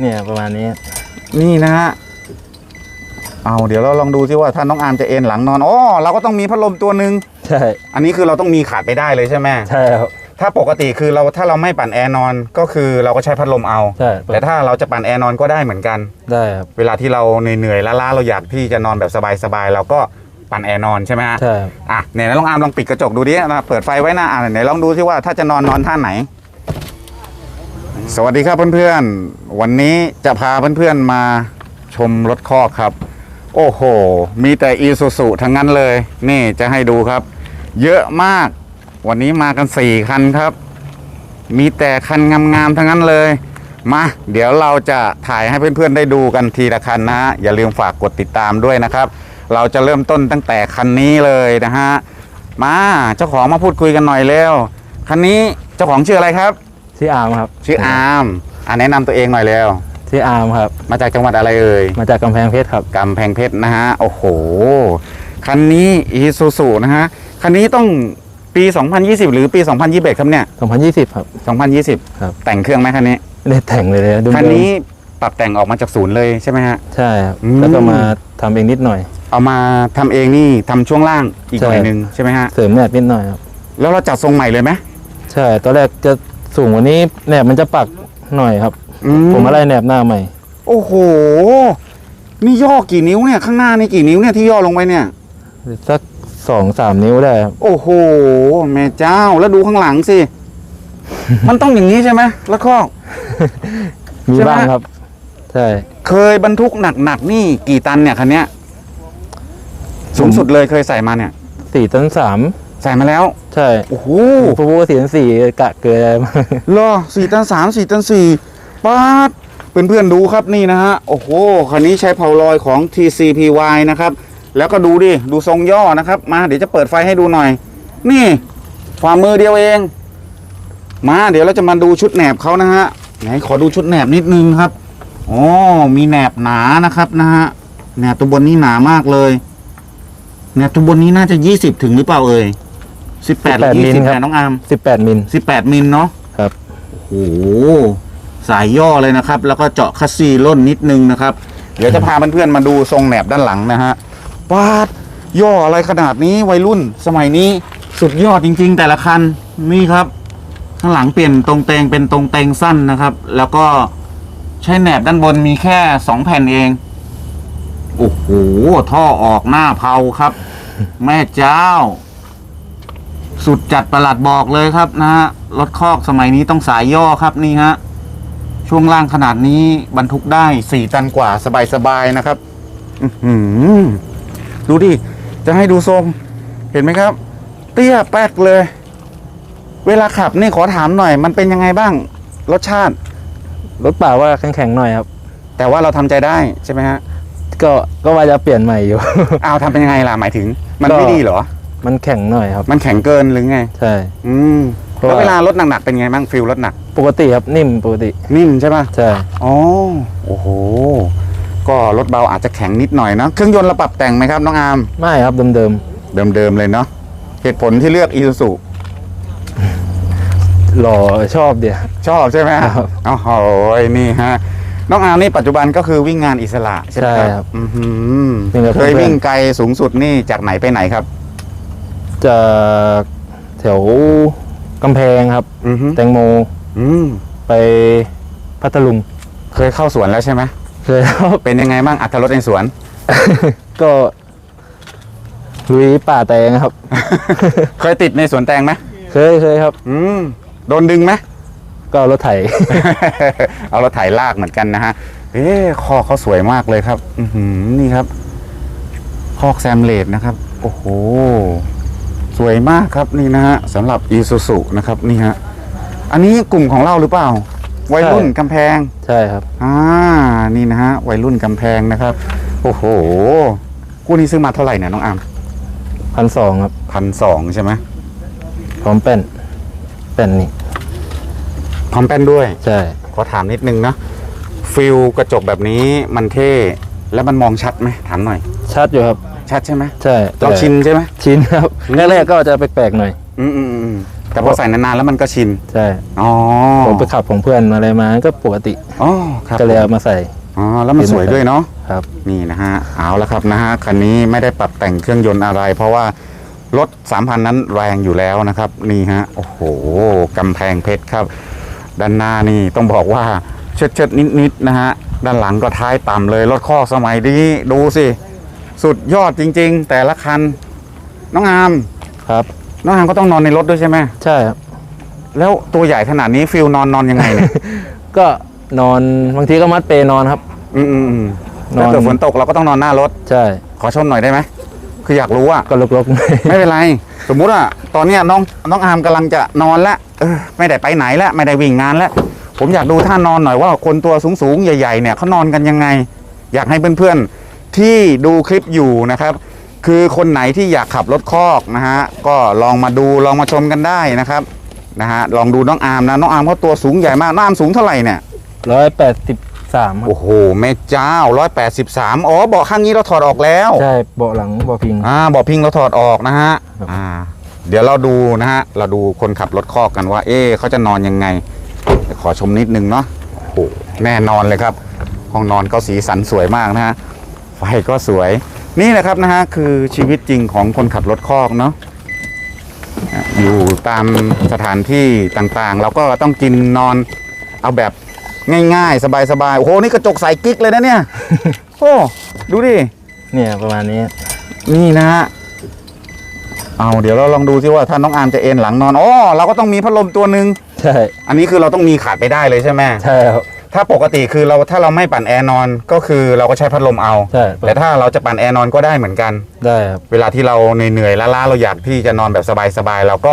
เนี่ยประมาณนี้ นี่นะฮะ เอาเดี๋ยวเราลองดูซิว่าถ้าน้องอาร์มจะเอนหลังนอนอ๋อเราก็ต้องมีพัดลมตัวหนึ่งใช่อันนี้คือเราต้องมีขาดไปได้เลยใช่ไหมใช่ครับ ถ้าปกติคือเราถ้าเราไม่ปั่นแอร์นอนก็คือเราก็ใช้พัดลมเอา ใช่แต่ถ้าเราจะปั่นแอร์นอนก็ได้เหมือนกัน ได้ครับเวลาที่เราเหนื่อยๆล้าๆเราอยากที่จะนอนแบบสบายๆเราก็ปั่นแอร์นอนใช่ไหมฮะ ใช่ครับอะเนี่ยลองอาร์มลองปิดกระจกดูดินะเปิดไฟไว้นะอะไหนลองดูซิว่าถ้าจะนอนนอนท่าไหน สวัสดีครับเพื่อนๆ วันนี้จะพาเพื่อนๆมาชมรถคอกครับ โอ้โห มีแต่อีซูซูทั้งนั้นเลย นี่จะให้ดูครับ เยอะมาก วันนี้มากันสี่คันครับ มีแต่คันงามๆทั้งนั้นเลย มา เดี๋ยวเราจะถ่ายให้เพื่อนๆได้ดูกันทีละคันนะฮะ อย่าลืมฝากกดติดตามด้วยนะครับ เราจะเริ่มต้นตั้งแต่คันนี้เลยนะฮะ มาเจ้าของมาพูดคุยกันหน่อยเร็ว คันนี้เจ้าของชื่ออะไรครับ ชื่ออาร์มครับชื่ออาร์มอ่าแนะนำตัวเองหน่อยเร็วชื่ออาร์มครับ มาจากจังหวัดอะไรเอ่ยมาจากกำแพงเพชรครับกำแพงเพชรนะฮะ โอ้โห คันนี้อีซูซูนะฮะ คันนี้ต้องปี 2020 หรือปี 2021 ครับเนี่ย 2020 ครับ 2020 ครับ แต่งเครื่องไหมคันนี้ไม่ได้แต่งเลยเลยดูคันนี้ปรับแต่งออกมาจากศูนย์เลยใช่ไหมฮะ ใช่ครับอืมแล้วก็มาทำเองนิดหน่อย เอามาทำเองนี่ทำช่วงล่างอีกใช่หน่อยหนึงใช่ไหมฮะ เสริมแหนบนิดหน่อยครับ แล้วเราจัดทรงใหม่เลยไหมใช่ ตอนแรกจะ สูงกว่านี้แหนบมันจะปักหน่อยครับ อืผมมาไล่แหนบหน้าใหม่ โอ้โห นี่ย่อกี่นิ้วเนี่ย ข้างหน้านี่กี่นิ้วเนี่ยที่ย่อลงไปเนี่ย สักสองสามนิ้วได้ครับโอ้โห แม่เจ้าแล้วดูข้างหลังสิ มันต้องอย่างนี้ใช่ไหมแล้วก็มีใช่ไหมบ้างครับ ใช่ เคยบรรทุกหนักๆนี่กี่ตันเนี่ยคันเนี้ยสูงสุดเลยเคยใส่มาเนี่ยสี่ต้นสาม ใส่มาแล้ว ใช่โอ้โหฟูฟูสี่ต้นสี่กะเกลือมาเหรอสี่ตันสามสี่ตันสี่ป๊าดเพื่อนๆดูครับนี่นะฮะ โอ้โห คันนี้ใช้เผาลอยของ TCPY นะครับ แล้วก็ดูดิ ดูทรงย่อนะครับ มาเดี๋ยวจะเปิดไฟให้ดูหน่อย นี่ฝ่ามือเดียวเอง มาเดี๋ยวเราจะมาดูชุดแหนบเขานะฮะ ไหนขอดูชุดแหนบนิดนึงครับอ๋อมีแหนบหนานะครับนะฮะแหนบตัวบนนี้หนามากเลยแหนบตัวบนนี้น่าจะยี่สิบถึงหรือเปล่าเอ่ย สิบแปดหรือยี่สิบแปดน้องอาร์มสิบแปดมิลสิบแปดมิลเนาะครับโอ้โหสายย่อเลยนะครับ แล้วก็เจาะคัสซีล่นนิดนึงนะครับ เดี๋ยวจะพาเพื่อนๆมาดูทรงแหนบด้านหลังนะฮะปาดย่ออะไรขนาดนี้วัยรุ่นสมัยนี้สุดยอดจริง ๆ แต่ละคันนี่ครับ ข้างหลังเปลี่ยนตรงเตงเป็นตรงเตงสั้นนะครับ แล้วก็ใช้แหนบด้านบนมีแค่สองแผ่นเองโอ้โหท่อออกหน้าเผาครับ แม่เจ้า สุดจัดประหลัดบอกเลยครับนะฮะรถคอกสมัยนี้ต้องสายย่อครับนี่ฮะช่วงล่างขนาดนี้บรรทุกได้สี่ตันกว่าสบายๆนะครับอื้อหือดูดิ จะให้ดูทรง เห็นไหมครับ เตี้ยแป๊กเลย เวลาขับนี่ขอถามหน่อย มันเป็นยังไงบ้าง รสชาติ รถเปล่าว่าแข็งๆหน่อยครับ แต่ว่าเราทำใจได้ใช่ไหมฮะ ก็ก็ว่าจะเปลี่ยนใหม่อยู่อ้าวทำเป็นยังไงล่ะหมายถึง มันก็ไม่ดีเหรอ มันแข็งหน่อยครับมันแข็งเกินหรือไง ใช่ อืมเพราะแล้วว่า เวลารถหนักๆเป็นไงบ้างฟิลรถหนัก ปกติครับนิ่มปกตินิ่มใช่ปะใช่อ๋อโอ้โห ก็รถเบาอาจจะแข็งนิดหน่อยเนาะเครื่องยนต์เราปรับแต่งไหมครับน้องอาร์มไม่ครับเดิมเดิมๆเลยเนาะเหตุผลที่เลือกอีซูซูๆหล่อชอบเดียว ชอบใช่ไหมครับโอ้โหนี่ฮะน้องอาร์มนี่ปัจจุบันก็คือวิ่งงานอิสระใช่ไหมใช่คครัรับบอือหือวิ่งกับเคยเพื่อนวิ่งไกลสูงสุดนี่จากไหนไปไหนครับ จากแถวกำแพงครับ อือหือแตงโมอืมไปพัทลุงเคยเข้าสวนแล้วใช่ไหมเคยครับ เป็นยังไงบ้างอัตรถรสในสวน ก็ลุยป่าแตงครับ เคยติดในสวนแตงไหมเคยเคยครับ อืมโดนดึงไหม ก็รถไถ เอารถไถลากเหมือนกันนะฮะ เอ๊ะคอกเขาสวยมากเลยครับ อือหือนี่ครับ คอกแซมเลดนะครับ โอ้โห สวยมากครับนี่นะฮะสำหรับอีซูซุนะครับนี่ฮะอันนี้กลุ่มของเราหรือเปล่า วัยรุ่นใช่กำแพงใช่ครับอ่านี่นะฮะวัยรุ่นกำแพงนะครับ โอ้โหคู่นี้ซื้อมาเท่าไหร่เนี่ยน้องอามพันสองครับพันสองใช่ไหมพร้อมแป้นแป้นนี่พร้อมแป้นด้วยใช่ขอถามนิดนึงนะฟิลกระจกแบบนี้มันเท่ แล้วมันมองชัดไหมถามหน่อย ชัดอยู่ครับ ชัดใช่ไหมใช่เราชินใช่ไหมชินครับแรกๆก็จะแปลกๆหน่อย อืมอืมอืมพแต่พอใส่นานๆแล้วมันก็ชิน ใช่อ๋อผมไปขับของเพื่อนอะไรมาก็ปกติอ๋อครับก็เลยเอามาใส่อ๋อแล้วมันสวยด้วยเนาะครับ นี่นะฮะเอาละครับนะฮะคันนี้ไม่ได้ปรับแต่งเครื่องยนต์อะไร เพราะว่ารถ3,000 นั้นแรงอยู่แล้วนะครับ นี่ฮะโอ้โหกำแพงเพชรครับ ด้านหน้านี่ต้องบอกว่าเชิดเชิดๆนิดๆนะฮะด้านหลังก็ท้ายต่ำเลยรถข้อกสมัยนี้ดูสิ สุดยอดจริง ๆ แต่ละคัน น้องอามครับ น้องอามก็ต้องนอนในรถด้วยใช่ไหมใช่ครับ แล้วตัวใหญ่ขนาดนี้ฟิลนอนนอนยังไงเนี่ย ก็นอนบางทีก็มัดเปนอนครับ อืมอืมอืมนอน ถ้าเกิดฝนตกเราก็ต้องนอนหน้ารถ ใช่ ขอชมหน่อยได้ไหม คืออยากรู้อะ ก็ลกๆหน่อยไม่เป็นไร สมมุติว่าตอนเนี้ยน้องน้องอาร์มกำลังจะนอนแล้วเออไม่ได้ไปไหนแล้วไม่ได้วิ่งงานแล้วผมอยากดูท่านอนหน่อยว่าคนตัวสูงสูงๆ ใหญ่ ๆ เนี่ยเขานอนกันยังไง อยากให้เพื่อนๆ ที่ดูคลิปอยู่นะครับ คือคนไหนที่อยากขับรถคอกนะฮะก็ลองมาดูลองมาชมกันได้นะครับนะฮะลองดูน้องอาร์มนะน้องอาร์มเขาตัวสูงใหญ่มากน้องอาร์มสูงเท่าไหร่เนี่ยร้อยแปดสิบสามครับโอ้โหแม่เจ้า183อ๋อเบาะข้างนี้เราถอดออกแล้วใช่เบาะหลังเบาะพิงอ่าเบาะพิงเราถอดออกนะฮะครับอ่าเดี๋ยวเราดูนะฮะเราดูคนขับรถคอกกันว่า เอ๊ะเขาจะนอนยังไงเดี๋ยวขอชมนิดนึงเนาะโอ้โหแน่นอนเลยครับ ห้องนอนก็สีสันสวยมากนะฮะไฟก็สวย นี่แหละครับนะฮะคือชีวิตจริงของคนขับรถคอกเนาะอะอยู่ตามสถานที่ต่างๆ เราก็ต้องกินนอนเอาแบบง่าย ๆ สบายๆโอ้โหนี่กระจกใสกิ๊กเลยนะเนี่ยโอ้ดูดิเนี่ยประมาณนี้ นี่นะฮะเอาเดี๋ยวเราลองดูซิว่าถ้าน้องอาร์มจะเอนหลังนอนอ๋อเราก็ต้องมีพัดลมตัวหนึ่งใช่ อันนี้คือเราต้องมีขาดไปได้เลยใช่ไหมใช่ครับ ถ้าปกติคือเราถ้าเราไม่ปั่นแอร์นอนก็คือเราก็ใช้พัดลมเอาใช่แต่ถ้าเราจะปั่นแอร์นอนก็ได้เหมือนกัน ได้ครับ เวลาที่เราเหนื่อยๆล้าๆเราอยากที่จะนอนแบบสบายๆเราก็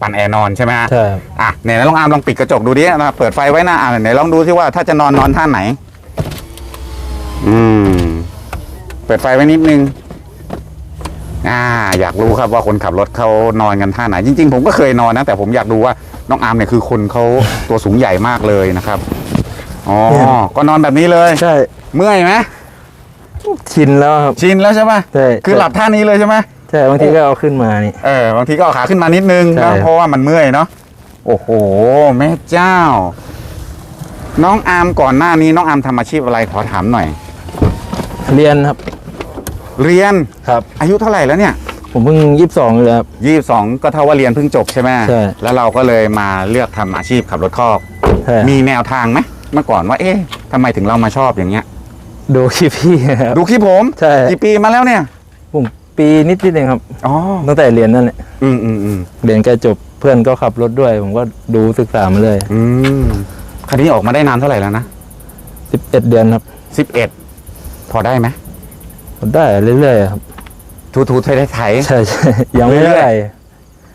ปั่นแอร์นอนใช่ไหมฮะใช่ครับ อะไหนลองอาร์มลองปิดกระจกดูดินะเปิดไฟไว้นะอะไหนลองดูซิว่าถ้าจะนอนนอนท่าไหน อืม เปิดไฟไว้นิดนึง อ่า อยากรู้ครับว่าคนขับรถเขานอนกันท่าไหน จริง ๆ ผมก็เคยนอนนะ แต่ผมอยากดูว่าน้องอาร์มเนี่ยคือคนเขาตัวสูงใหญ่มากเลยนะครับ อ๋อก็นอนแบบนี้เลย ใช่เมื่อยไหมชินแล้วครับ ชินแล้วใช่ไหมใช่ คือหลับท่านี้เลยใช่ไหม ใช่บางทีก็เอาขึ้นมานี่ เออบางทีก็เอาขาขึ้นมานิดนึงใช่ นะเพราะว่ามันเมื่อยเนาะโอ้โห แม่เจ้า น้องอาร์มก่อนหน้านี้น้องอาร์มทำอาชีพอะไรขอถามหน่อย เรียนครับเรียนครับ อายุเท่าไหร่แล้วเนี่ยผมเพิ่งยี่สิบสองเลยครับ ยี่สิบสองก็เท่าว่าเรียนเพิ่งจบใช่ไหมใช่ แล้วเราก็เลยมาเลือกทำอาชีพขับรถคอก ใช่มีแนวทางไหม เมื่อก่อนว่า เอ๊ะทำไมถึงเรามาชอบอย่างเงี้ย ดูคลิปพี่ครับ ดูคลิปผมใช่ กี่ปีมาแล้วเนี่ย ผมปีนิดนิดๆเองครับอ๋อตั้งแต่เรียนนั่นแหละอืมอืมอืมเรียนใกล้จบเพื่อนก็ขับรถด้วย ผมก็ดูศึกษามาเลย อืมคันนี้ออกมาได้นานเท่าไหร่แล้วนะสิบเอ็ดเดือนครับสิบเอ็ดพอได้ไหมได้เรื่อยๆครับทูทูไทยไทย ใช่ใช่ยังไม่เรื่อยๆได้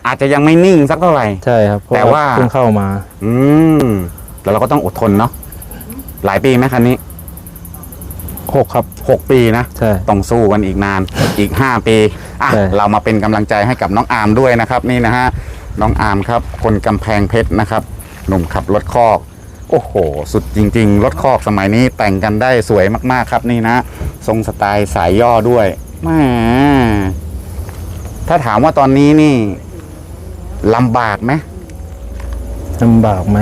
อาจจะยังไม่นิ่งสักเท่าไหร่ ใช่ครับเพระแต่ว่า เพิ่งเข้ามา อืมแล้วเราก็ต้องอดทนเนาะ หลายปีไหมคันนี้หกครับหกปีนะ ใช่ ต้องสู้กันอีกนาน อีกห้าปีอะใช่ เรามาเป็นกำลังใจให้กับน้องอาร์มด้วยนะครับ นี่นะฮะน้องอาร์มครับ คนกำแพงเพชรนะครับ หนุ่มขับรถคอก โอ้โห สุดจริง ๆ รถคอกสมัยนี้แต่งกันได้สวยมากๆครับนี่นะ ทรงสไตล์สายย่อด้วยแหมถ้าถามว่าตอนนี้นี่ลำบากไหมลำบากไหม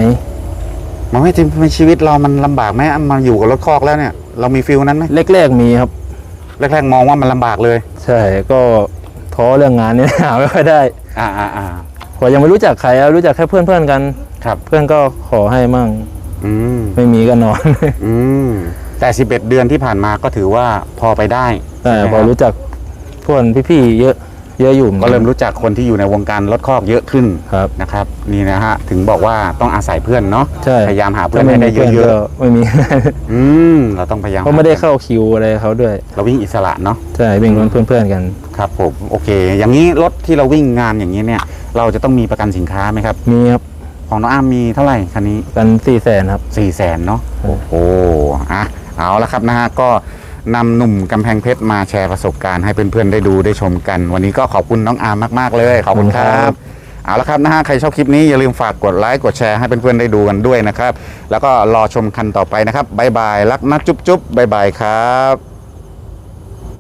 มันไม่จริงในชีวิตเรามันลำบากไหมมาอยู่กับรถคอกแล้วเนี่ย เรามีฟิลนั้นไหมแรกๆมีครับ แรกๆมองว่ามันลำบากเลย ใช่ก็ท้อเรื่องงานนี่ หาไม่ค่อยได้อ่าอ่าอ่าพอยังไม่รู้จักใครอะรู้จักแค่เพื่อนๆกัน ครับ เพื่อนก็ขอให้มั่ง อืมไม่มีก็นอน อืมแต่ 11 เดือนที่ผ่านมาก็ถือว่าพอไปได้แต่ใช่ไหมพอครับรู้จักเพื่อนพี่ๆเยอะ เยอะอยู่หอนก็นเริ่มรู้จักคนที่อยู่ในวงการรถคอกเยอะขึ้นครับนะครับนี่นะฮะถึงบอกว่าต้องอาศัยเพื่อนเนาะใช่พยายามหาเพื่อถ้านไม่ให้มีได้เพื่อนเยอะก็ไม่มีๆอืมเราต้องพยายามเพราะไม่ได้เข้าคิวอะไรเขาด้วย เราวิ่งอิสระเนาะใช่เป็นเพื่อนๆกันครับผมโอเค อย่างนี้รถที่เราวิ่งงานอย่างนี้เนี่ย เราจะต้องมีประกันสินค้าไหมครับมีครับของน้องอ้ามมีเท่าไหร่คันนี้กันสี่แสนครับสี่แสนเนาะโอ้โหอะเอาละครับนะฮะก็ นำหนุ่มกำแพงเพชรมาแชร์ประสบการณ์ให้เพื่อนๆได้ดูได้ชมกัน วันนี้ก็ขอบคุณน้องอาร์มมากๆเลย ขอบคุณคขอบคุณรัครับบเอาละครับนะฮะใครชอบคลิปนี้อย่าลืมฝากกดไลค์กดแชร์ให้เพื่อนๆได้ดูกันด้วยนะครับ แล้วก็รอชมคันต่อไปนะครับบ๊ายบายรักนะจุ๊บๆบ๊ายบายครับ